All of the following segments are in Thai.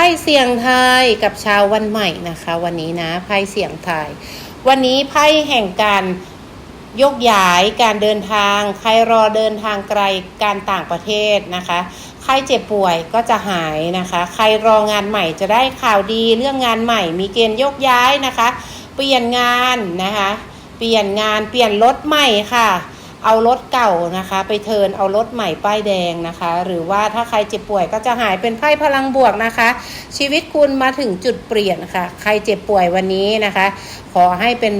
พ่เสี่ยงไทยกับชาววันใหม่นะคะ วันนี้นะไพ่เสี่ยงไทย วันนี้ไพ่แห่งการยกย้ายการเดินทาง ใครรอเดินทางไกลการต่างประเทศนะคะ ใครเจ็บป่วยก็จะหายนะคะ ใครรองานใหม่จะได้ข่าวดีเรื่องงานใหม่ มีเกณฑ์ยกย้ายนะคะ เปลี่ยนงานนะคะ เปลี่ยนงานเปลี่ยนรถใหม่ค่ะ เอารถเก่านะคะ ไปเทินเอารถใหม่ป้ายแดงนะคะ หรือว่าถ้าใครเจ็บป่วยก็จะหายเป็นไพ่พลังบวกนะคะ ชีวิตคุณมาถึงจุดเปลี่ยนค่ะ ใครเจ็บป่วยวันนี้นะคะ ขอให้เป็น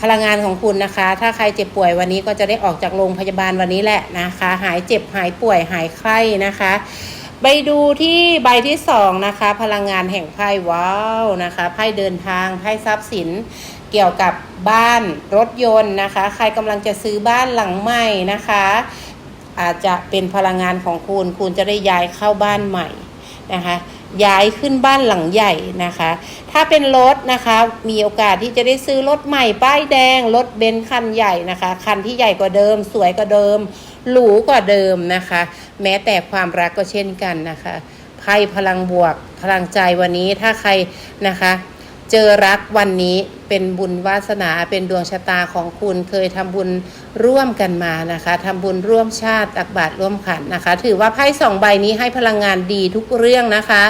พลังงานของคุณนะคะ ถ้าใครเจ็บป่วยวันนี้ก็จะได้ออกจากโรงพยาบาลวันนี้แหละนะคะ หายเจ็บหายป่วยหายไข้นะคะ ไปดูที่ใบที่สองนะคะ พลังงานแห่งไพ่ว้าวนะคะไพ่เดินทางไพ่ทรัพย์สิน เกี่ยวกับบ้านรถยนต์นะคะ ใครกำลังจะซื้อบ้านหลังใหม่นะคะ อาจจะเป็นพลังงานของคุณ คุณจะได้ย้ายเข้าบ้านใหม่นะคะ ย้ายขึ้นบ้านหลังใหญ่นะคะ ถ้าเป็นรถนะคะ มีโอกาสที่จะได้ซื้อรถใหม่ป้ายแดงรถเบนซ์คันใหญ่นะคะ คันที่ใหญ่กว่าเดิม สวยกว่าเดิมหรูกว่าเดิมนะคะ แม้แต่ความรักก็เช่นกันนะคะไพ่พลังบวกพลังใจวันนี้ถ้าใครนะคะเจอรักวันนี้เป็นบุญวาสนาเป็นดวงชะตาของคุณเคยทำบุญร่วมกันมานะคะทำบุญร่วมชาติตักบาตรร่วมขันนะคะ ถือว่าไพ่สองใบนี้ให้พลังงานดีทุกเรื่องนะคะ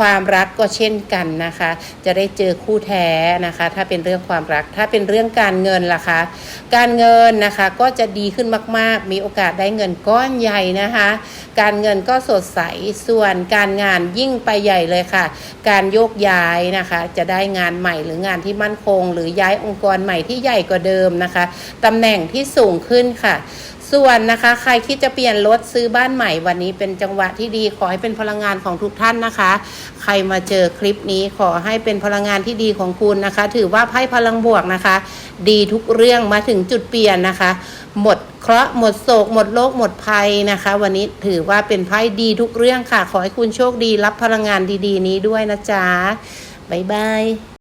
ความรักก็เช่นกันนะคะ จะได้เจอคู่แท้นะคะ ถ้าเป็นเรื่องความรัก ถ้าเป็นเรื่องการเงินล่ะคะ การเงินนะคะก็จะดีขึ้นมาก ๆ มีโอกาสได้เงินก้อนใหญ่นะคะ การเงินก็สดใส ส่วนการงานยิ่งไปใหญ่เลยค่ะ การโยกย้ายนะคะ จะได้งานใหม่หรืองานที่มั่นคง หรือย้ายองค์กรใหม่ที่ใหญ่กว่าเดิมนะคะตำแหน่งที่สูงขึ้นค่ะ ส่วนนะคะใครคิดจะเปลี่ยนรถซื้อบ้านใหม่วันนี้เป็นจังหวะที่ดีขอให้เป็นพลังงานของทุกท่านนะคะ ใครมาเจอคลิปนี้ขอให้เป็นพลังงานที่ดีของคุณนะคะ ถือว่าไพ่พลังบวกนะคะ ดีทุกเรื่องมาถึงจุดเปลี่ยนนะคะ หมดเคราะห์หมดโศก หมดโรคหมดภัยนะคะ วันนี้ถือว่าเป็นไพ่ดีทุกเรื่องค่ะ ขอให้คุณโชคดีรับพลังงานดีๆ นี้ด้วยนะจ๊ะบ๊ายบาย